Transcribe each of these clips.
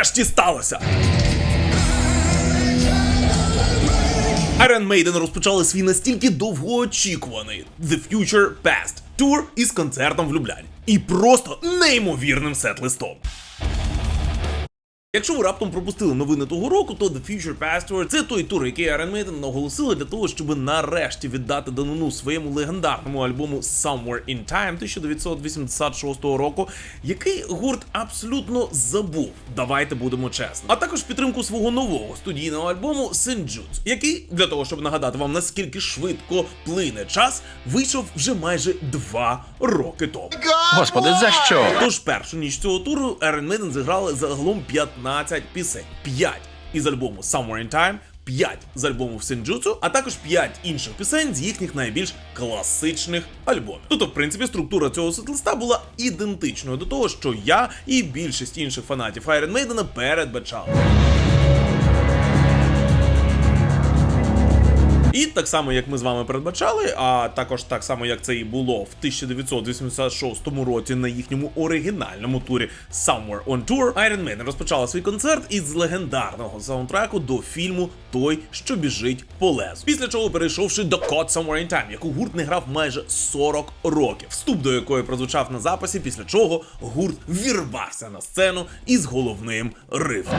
нарешті сталося. Iron Maiden розпочали свій настільки довгоочікуваний The Future Past Tour із концертом в Люблянь. І просто неймовірним сет-листом. Якщо ви раптом пропустили новини того року, то The Future Past Tour – це той тур, який Iron Maiden оголосили для того, щоб нарешті віддати данину своєму легендарному альбому Somewhere in Time 1986 року, який гурт абсолютно забув. Давайте будемо чесні. А також підтримку свого нового студійного альбому Senjutsu, який для того, щоб нагадати вам наскільки швидко плине час, вийшов вже майже два роки тому. Господи, за що? Тож першу ніч цього туру Iron Maiden зіграли загалом 15 пісень. 5 із альбому Somewhere in Time, 5 з альбому Сенджуцу, а також 5 інших пісень з їхніх найбільш класичних альбомів. Тобто, в принципі, структура цього сетлиста була ідентичною до того, що я і більшість інших фанатів Iron Maiden передбачали. І так само, як ми з вами передбачали, а також так само, як це і було в 1986 році на їхньому оригінальному турі Somewhere on Tour, Iron Maiden розпочала свій концерт із легендарного саундтреку до фільму Той, що біжить по лезу. Після чого перейшовши до Caught Somewhere in Time, яку гурт не грав майже 40 років, вступ до якої прозвучав на записі, після чого гурт вірвався на сцену із головним рифом.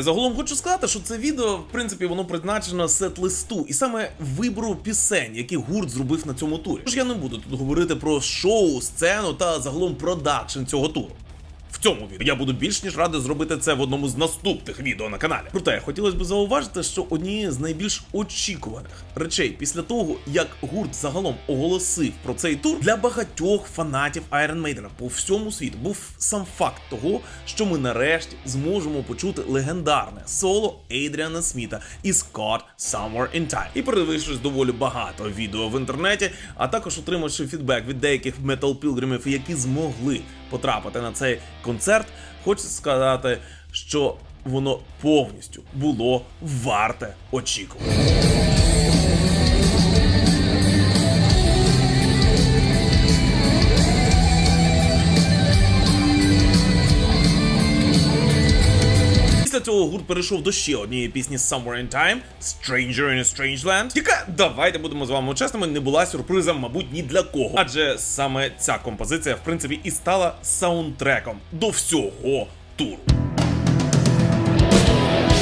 І я загалом хочу сказати, що це відео, в принципі, воно призначено сет-листу, і саме вибору пісень, які гурт зробив на цьому турі. Тож я не буду тут говорити про шоу, сцену та загалом продакшн цього туру. Цьому відео я буду більш ніж радий зробити це в одному з наступних відео на каналі. Проте хотілося б зауважити, що однією з найбільш очікуваних речей після того, як гурт загалом оголосив про цей тур для багатьох фанатів Iron Maiden по всьому світу, був сам факт того, що ми нарешті зможемо почути легендарне соло Ейдріана Сміта із Caught Somewhere in Time. І передивившись доволі багато відео в інтернеті, а також отримавши фідбек від деяких метал-пілгримів, які змогли потрапити на цей концерт, хочу сказати, що воно повністю було варте очікувати. Після цього гурт перейшов до ще однієї пісні Somewhere in Time Stranger in a Strange Land, яка, давайте будемо з вами чесними, не була сюрпризом, мабуть, ні для кого. Адже саме ця композиція, в принципі, і стала саундтреком до всього туру.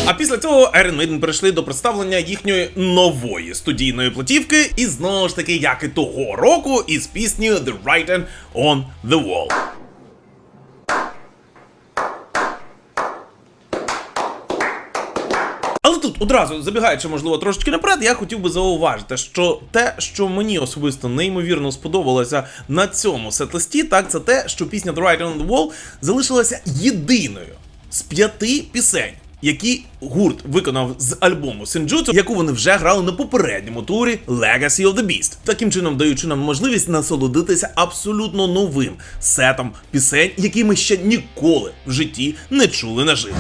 А після цього Iron Maiden перейшли до представлення їхньої нової студійної платівки, і знову ж таки, як і того року, із піснею The Writing on the Wall. Але тут одразу забігаючи, можливо, трошечки наперед, я хотів би зауважити, що те, що мені особисто неймовірно сподобалося на цьому сет-листі, так це те, що пісня The Writing on the Wall залишилася єдиною з п'яти пісень. Які гурт виконав з альбому Senjutsu, яку вони вже грали на попередньому турі Legacy of the Beast, таким чином даючи нам можливість насолодитися абсолютно новим сетом пісень, які ми ще ніколи в житті не чули наживо.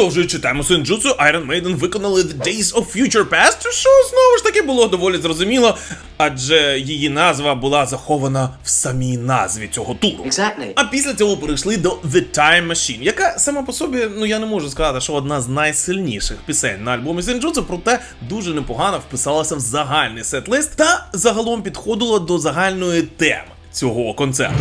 Продовжуючи тему Синджутсу, Iron Maiden виконали The Days of Future Past, що знову ж таки було доволі зрозуміло, адже її назва була захована в самій назві цього туру. Exactly. А після цього перейшли до The Time Machine, яка сама по собі, ну я не можу сказати, що одна з найсильніших пісень на альбомі Синджутсу, проте дуже непогано вписалася в загальний сет-лист та загалом підходила до загальної теми цього концерту.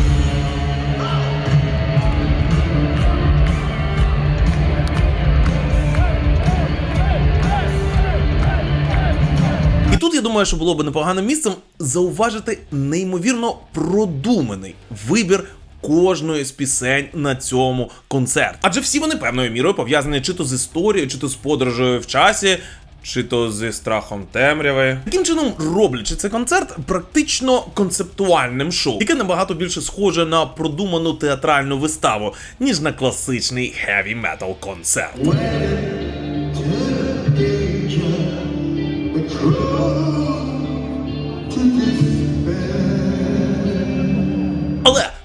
Думаю, що було б непоганим місцем зауважити неймовірно продуманий вибір. Кожної з пісень на цьому концерті. Адже всі вони певною мірою пов'язані чи то з історією, чи то з подорожею в часі, чи то зі страхом темряви. Таким чином, роблячи цей концерт практично концептуальним шоу, яке набагато більше схоже на продуману театральну виставу, ніж на класичний хеві метал концерт.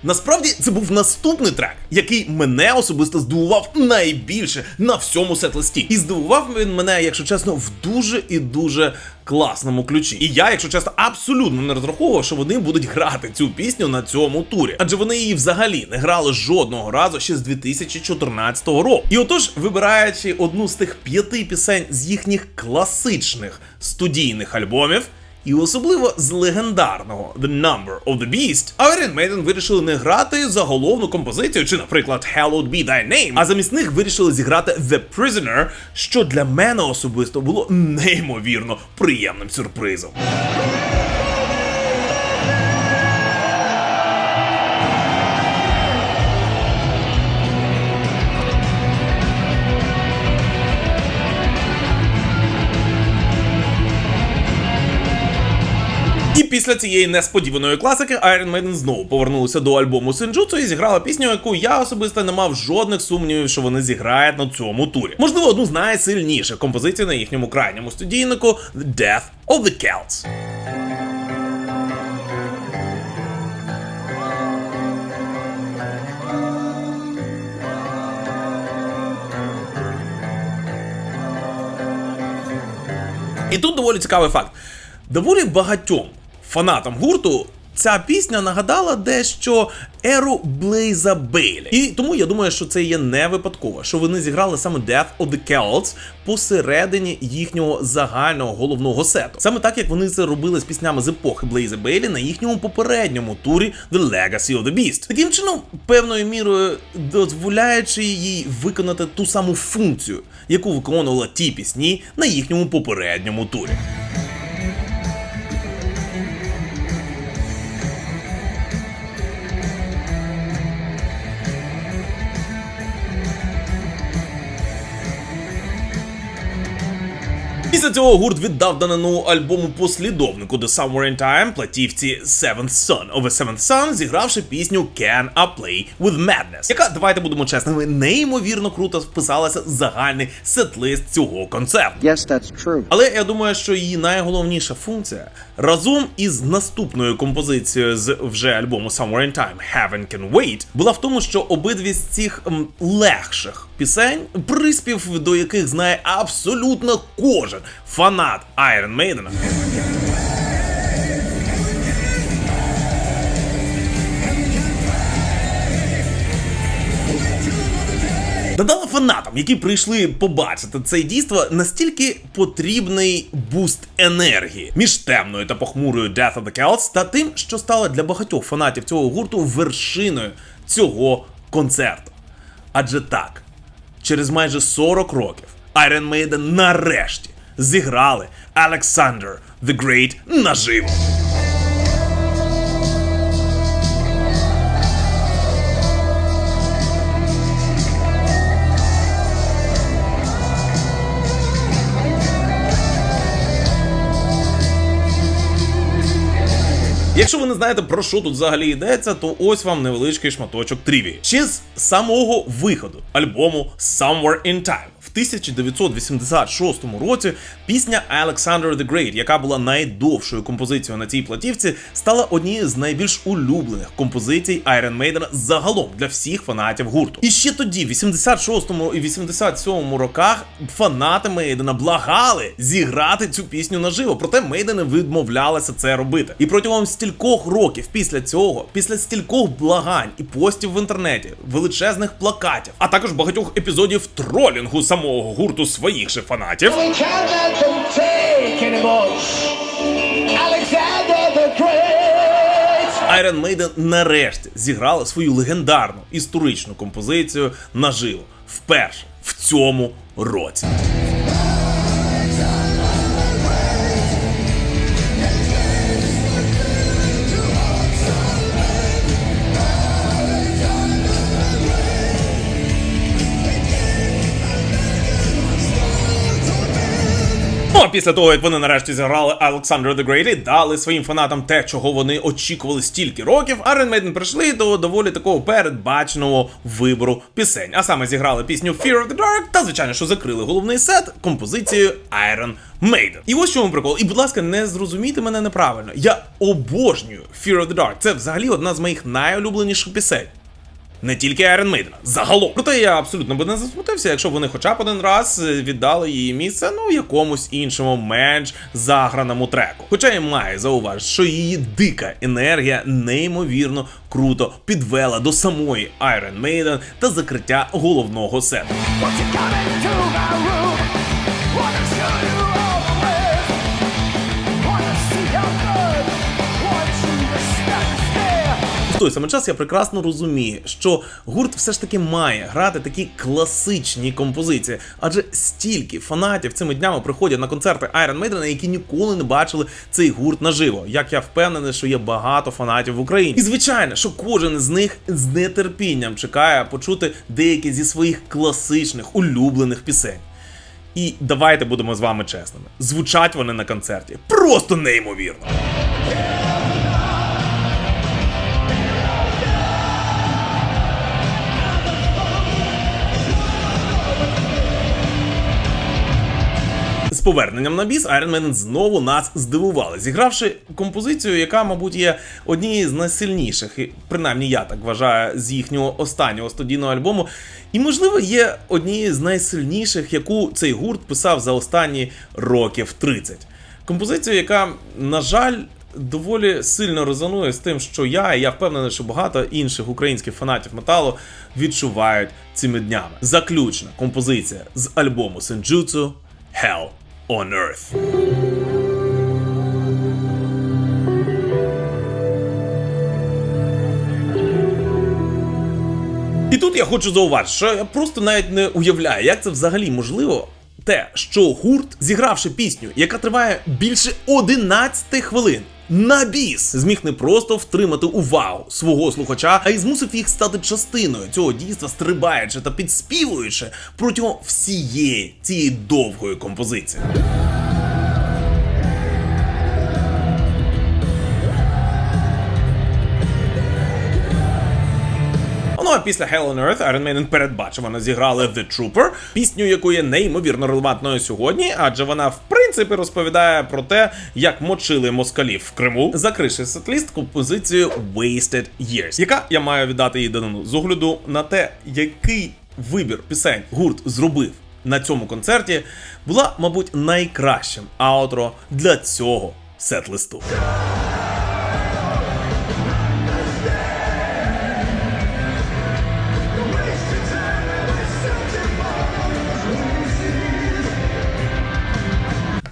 Насправді це був наступний трек, який мене особисто здивував найбільше на всьому сет-листі. І здивував він мене, якщо чесно, в дуже і дуже класному ключі. І я, якщо чесно, абсолютно не розраховував, що вони будуть грати цю пісню на цьому турі, адже вони її взагалі не грали жодного разу ще з 2014 року. І отож, вибираючи одну з тих п'яти пісень з їхніх класичних студійних альбомів. І особливо з легендарного The Number of the Beast, Iron Maiden вирішили не грати за головну композицію, чи, наприклад, Hallowed Be Thy Name, а замість них вирішили зіграти The Prisoner, що для мене особисто було неймовірно приємним сюрпризом. І після цієї несподіваної класики Iron Maiden знову повернулися до альбому Синджуцу і зіграла пісню, яку я особисто не мав жодних сумнівів, що вони зіграють на цьому турі. Можливо, одну з найсильніших композицій на їхньому крайньому студійнику The Death of the Celts. І тут доволі цікавий факт. Доволі багатьом фанатам гурту ця пісня нагадала дещо еру Блейза Бейлі. І тому я думаю, що це є не випадково, що вони зіграли саме Death of the Celts посередині їхнього загального головного сету. Саме так, як вони це робили з піснями з епохи Блейза Бейлі на їхньому попередньому турі The Legacy of the Beast. Таким чином, певною мірою дозволяючи їй виконати ту саму функцію, яку виконувала ті пісні на їхньому попередньому турі. Після цього гурт віддав данину альбому послідовнику The Somewhere in Time платівці Seventh Son of a Seventh Son, зігравши пісню Can I Play with Madness, яка, давайте будемо чесними, неймовірно круто вписалася в загальний сет-лист цього концерту. Yes, that's true. Але я думаю, що її найголовніша функція разом із наступною композицією з вже альбому Somewhere in Time Heaven Can Wait була в тому, що обидві з цих м, легших пісень, приспів до яких знає абсолютно кожен фанат Iron Maiden, Додала фанатам, які прийшли побачити це дійство, настільки потрібний буст енергії між темною та похмурою Death of the Celts та тим, що стало для багатьох фанатів цього гурту вершиною цього концерту. Адже так, через майже 40 років Iron Maiden нарешті зіграли Alexander the Great наживо. Якщо ви не знаєте про що тут взагалі йдеться, то ось вам невеличкий шматочок трівії. Ще з самого виходу альбому Somewhere in Time в 1986 році пісня Alexander the Great, яка була найдовшою композицією на цій платівці, стала однією з найбільш улюблених композицій Iron Maiden загалом для всіх фанатів гурту. І ще тоді, в 86-му і 87-му роках, фанати Мейдена благали зіграти цю пісню наживо. Проте Мейдени відмовлялися це робити. І протягом стількох років після цього, після стількох благань і постів в інтернеті, величезних плакатів, а також багатьох епізодів тролінгу самого гурту своїх же фанатів. Iron Maiden нарешті зіграли свою легендарну історичну композицію наживо вперше в цьому році. Після того, як вони нарешті зіграли Alexander the Great дали своїм фанатам те, чого вони очікували стільки років, Iron Maiden прийшли до доволі такого передбаченого вибору пісень. А саме зіграли пісню Fear of the Dark та, звичайно, що закрили головний сет композицією Iron Maiden. І ось чому прикол. І, будь ласка, не зрозумійте мене неправильно. Я обожнюю Fear of the Dark. Це взагалі одна з моїх найулюбленіших пісень. Не тільки Iron Maiden, загалом. Проте я абсолютно би не засмутився, якщо б вони хоча б один раз е, віддали її місце ну якомусь іншому менш заграному треку. Хоча я маю зауважити, що її дика енергія неймовірно круто підвела до самої Iron Maiden та закриття головного сету. В той самий час я прекрасно розумію, що гурт все ж таки має грати такі класичні композиції, адже стільки фанатів цими днями приходять на концерти Iron Maiden, які ніколи не бачили цей гурт наживо. Як я впевнений, що є багато фанатів в Україні. І звичайно, що кожен з них з нетерпінням чекає почути деякі зі своїх класичних улюблених пісень. І давайте будемо з вами чесними. Звучать вони на концерті просто неймовірно. Поверненням на біс Iron знову нас здивували, зігравши композицію, яка, мабуть, є однією з найсильніших, і принаймні я так вважаю, з їхнього останнього студійного альбому. І, можливо, є однією з найсильніших, яку цей гурт писав за останні років 30. Композицію, яка, на жаль, доволі сильно резонує з тим, що я, і я впевнений, що багато інших українських фанатів металу відчувають цими днями. Заключна композиція з альбому Senjutsu Hell on Earth. І тут я хочу зауважити, що я просто навіть не уявляю, як це взагалі можливо. Те, що гурт, зігравши пісню, яка триває більше 11 хвилин, на біс зміг не просто втримати увагу свого слухача, а й змусив їх стати частиною цього дійства, стрибаючи та підспівуючи протягом всієї цієї довгої композиції. А після Hell on Earth Iron Maiden передбачувано зіграли The Trooper, пісню, яку є неймовірно релевантною сьогодні, адже вона в принципі розповідає про те, як мочили москалів в Криму, закривши сетліст композицією Wasted Years, яка я маю віддати їй данину з огляду на те, який вибір пісень гурт зробив. На цьому концерті була, мабуть, найкращим аутро для цього сет-листу.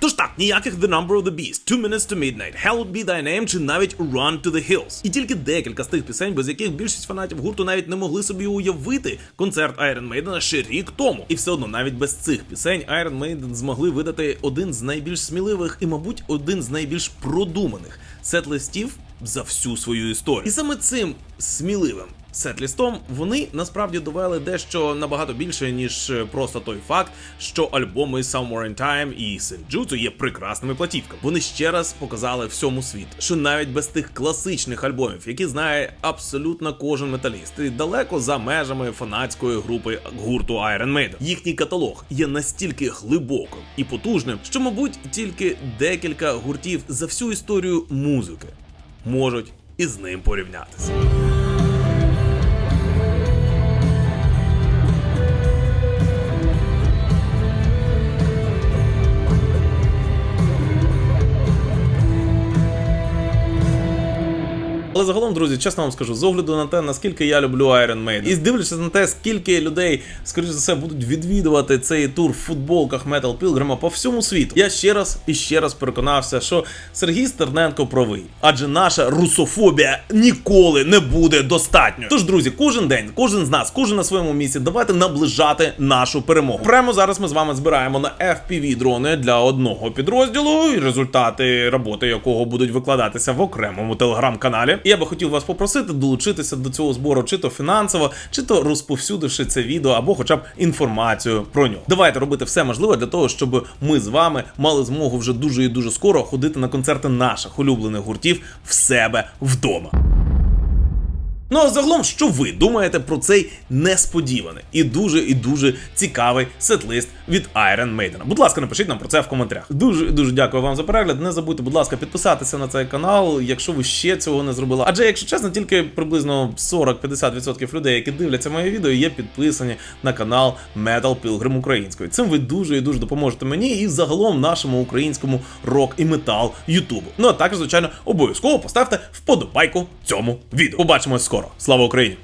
Тож так, ніяких The Number of the Beast, Two Minutes to Midnight, Hell Be Thy Name чи навіть Run to the Hills. І тільки декілька з тих пісень, без яких більшість фанатів гурту навіть не могли собі уявити концерт Iron Maiden ще рік тому. І все одно, навіть без цих пісень Iron Maiden змогли видати один з найбільш сміливих і, мабуть, один з найбільш продуманих сет-листів за всю свою історію. І саме цим сміливим сет-лістом вони насправді довели дещо набагато більше, ніж е, просто той факт, що альбоми Somewhere in Time і Senjutsu є прекрасними платівками. Вони ще раз показали всьому світу, що навіть без тих класичних альбомів, які знає абсолютно кожен металіст, і далеко за межами фанатської групи гурту Iron Maiden, їхній каталог є настільки глибоким і потужним, що, мабуть, тільки декілька гуртів за всю історію музики можуть із ним порівнятися. Але загалом, друзі, чесно вам скажу, з огляду на те, наскільки я люблю Iron Maiden, і дивлячись на те, скільки людей, скоріш за все, будуть відвідувати цей тур в футболках Metal Pilgrim по всьому світу, я ще раз і ще раз переконався, що Сергій Стерненко правий, адже наша русофобія ніколи не буде достатньо. Тож, друзі, кожен день, кожен з нас, кожен на своєму місці, давайте наближати нашу перемогу. Прямо зараз ми з вами збираємо на FPV дрони для одного підрозділу, і результати роботи якого будуть викладатися в окремому телеграм-каналі. Я би хотів вас попросити долучитися до цього збору, чи то фінансово, чи то розповсюдивши це відео, або хоча б інформацію про нього. Давайте робити все можливе для того, щоб ми з вами мали змогу вже дуже і дуже скоро ходити на концерти наших улюблених гуртів в себе вдома. Ну а загалом, що ви думаєте про цей несподіваний і дуже і дуже цікавий сетлист від Iron Maiden? Будь ласка, напишіть нам про це в коментарях. Дуже дуже дякую вам за перегляд. Не забудьте, будь ласка, підписатися на цей канал, якщо ви ще цього не зробили. Адже, якщо чесно, тільки приблизно 40-50% людей, які дивляться моє відео, є підписані на канал Metal Pilgrim українською. Цим ви дуже і дуже допоможете мені і загалом нашому українському рок і метал Ютубу. Ну а також, звичайно, обов'язково поставте вподобайку цьому відео. Побачимось скоро. Слава Україні!